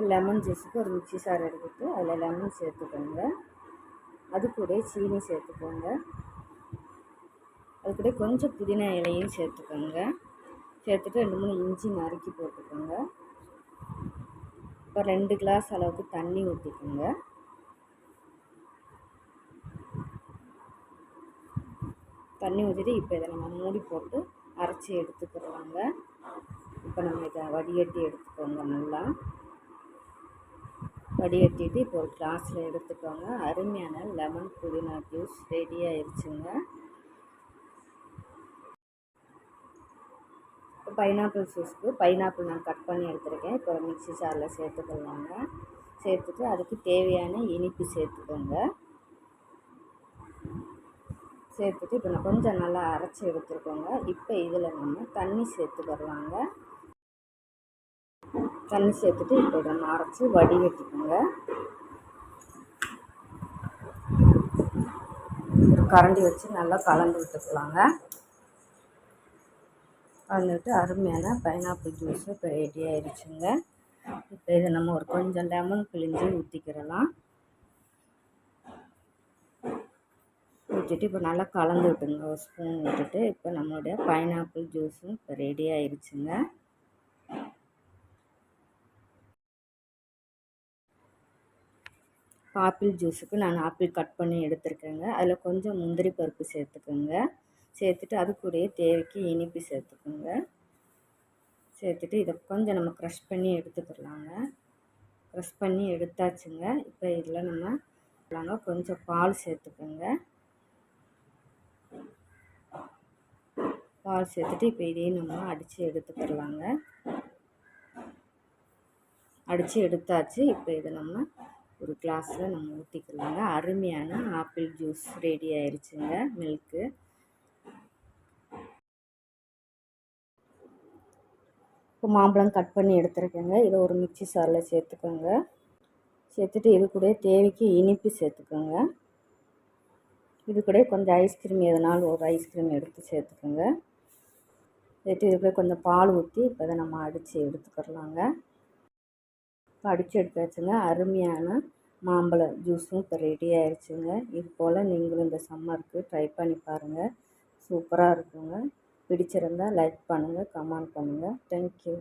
இப்போ லெமன் ஜூஸுக்கு ஒரு மிக்ஸி சாறு எடுத்துட்டு அதில் லெமன் சேர்த்துக்கோங்க. அது கூட சீனி சேர்த்துக்கோங்க. அது கூட கொஞ்சம் புதினா இலையும் சேர்த்துக்கோங்க. சேர்த்துட்டு ரெண்டு மூணு இஞ்சி நறுக்கி போட்டுக்கோங்க. இப்போ ரெண்டு கிளாஸ் அளவுக்கு தண்ணி ஊற்றிக்கோங்க தண்ணி ஊற்றிட்டு இப்போ இதை நம்ம மூடி போட்டு அரைச்சி எடுத்துக்கிறலாங்க இப்போ நம்ம இதை வடிகட்டி எடுத்துக்கோங்க நல்லா. வடிகட்டிட்டு இப்போ ஒரு கிளாஸில் எடுத்துக்கோங்க. அருமையான லெமன் புதினா ஜூஸ் ரெடி ஆயிடுச்சுங்க இப்போ பைனாப்பிள் ஜூஸ்க்கு பைனாப்பிள் நான் கட் பண்ணி எடுத்துருக்கேன். இப்போ ஒரு மிக்சி ஜாரில் சேர்த்துக்கலாங்க. சேர்த்துட்டு அதுக்கு தேவையான இனிப்பு சேர்த்துக்கோங்க. சேர்த்துட்டு இப்போ நான் கொஞ்சம் நல்லா அரைச்சி எடுத்துருக்கோங்க இப்போ இதில் நம்ம தண்ணி சேர்த்துக்கிறலாங்க. தண்ணி சேர்த்துட்டு இப்போ இதை அரைச்சி வடிகட்டிக்கோங்க. கரண்டி வச்சு நல்லா கலந்து விட்டுக்கலாங்க. கலந்துட்டு அருமையான பைனாப்பிள் ஜூஸ் இப்போ ரெடி ஆயிடுச்சுங்க. இப்போ இதை நம்ம ஒரு கொஞ்சம் லெமன் பிழிஞ்சு ஊற்றிக்கிறலாம் ஊற்றிட்டு இப்போ நல்லா கலந்து விட்டுங்க. ஒரு ஸ்பூன் விட்டுட்டு இப்போ நம்மளுடைய பைனாப்பிள் ஜூஸும் இப்போ ரெடி ஆயிடுச்சுங்க. ஆப்பிள் ஜூஸுக்கு நான் ஆப்பிள் கட் பண்ணி எடுத்துருக்கேங்க. அதில் கொஞ்சம் முந்திரி பருப்பு சேர்த்துக்கோங்க. சேர்த்துட்டு அது கூடயே தேவைக்கு இனிப்பு சேர்த்துக்கோங்க. சேர்த்துட்டு இதை கொஞ்சம் நம்ம க்ரஷ் பண்ணி எடுத்துக்கிறலாங்க க்ரஷ் பண்ணி எடுத்தாச்சுங்க. இப்போ இதில் நம்ம கொஞ்சம் பால் சேர்த்துக்கோங்க. பால் சேர்த்துட்டு இப்போ இதையும் நம்ம அடித்து எடுத்துக்கிடலாங்க அடித்து எடுத்தாச்சு. இப்போ இதை நம்ம ஒரு கிளாஸில் நம்ம ஊற்றிக்கலாங்க அருமையான ஆப்பிள் ஜூஸ் ரெடி ஆயிடுச்சுங்க மில்க்கு. இப்போ மாம்பழம் கட் பண்ணி எடுத்துருக்கேங்க. இதை ஒரு மிக்சி சாரில் சேர்த்துக்கோங்க. சேர்த்துட்டு இது கூட தேவைக்கு இனிப்பு சேர்த்துக்கோங்க. இது கூட கொஞ்சம் ஐஸ்கிரீம் எதனாலும் ஒரு ஐஸ்கிரீம் எடுத்து சேர்த்துக்கோங்க. சேர்த்து இது கூட கொஞ்சம் பால் ஊற்றி இப்போ இதை நம்ம அடித்து எடுத்துக்கிறலாங்க. இப்போ அடித்து எடுத்தாச்சுங்க அருமையான மாம்பழ ஜூஸும் இப்போ ரெடி ஆயிடுச்சுங்க இது போல் நீங்களும் இந்த சம்மருக்கு ட்ரை பண்ணி பாருங்கள் சூப்பராக இருக்குங்க. பிடிச்சிருந்தால் லைக் பண்ணுங்கள் கமெண்ட் பண்ணுங்கள் தேங்க்யூ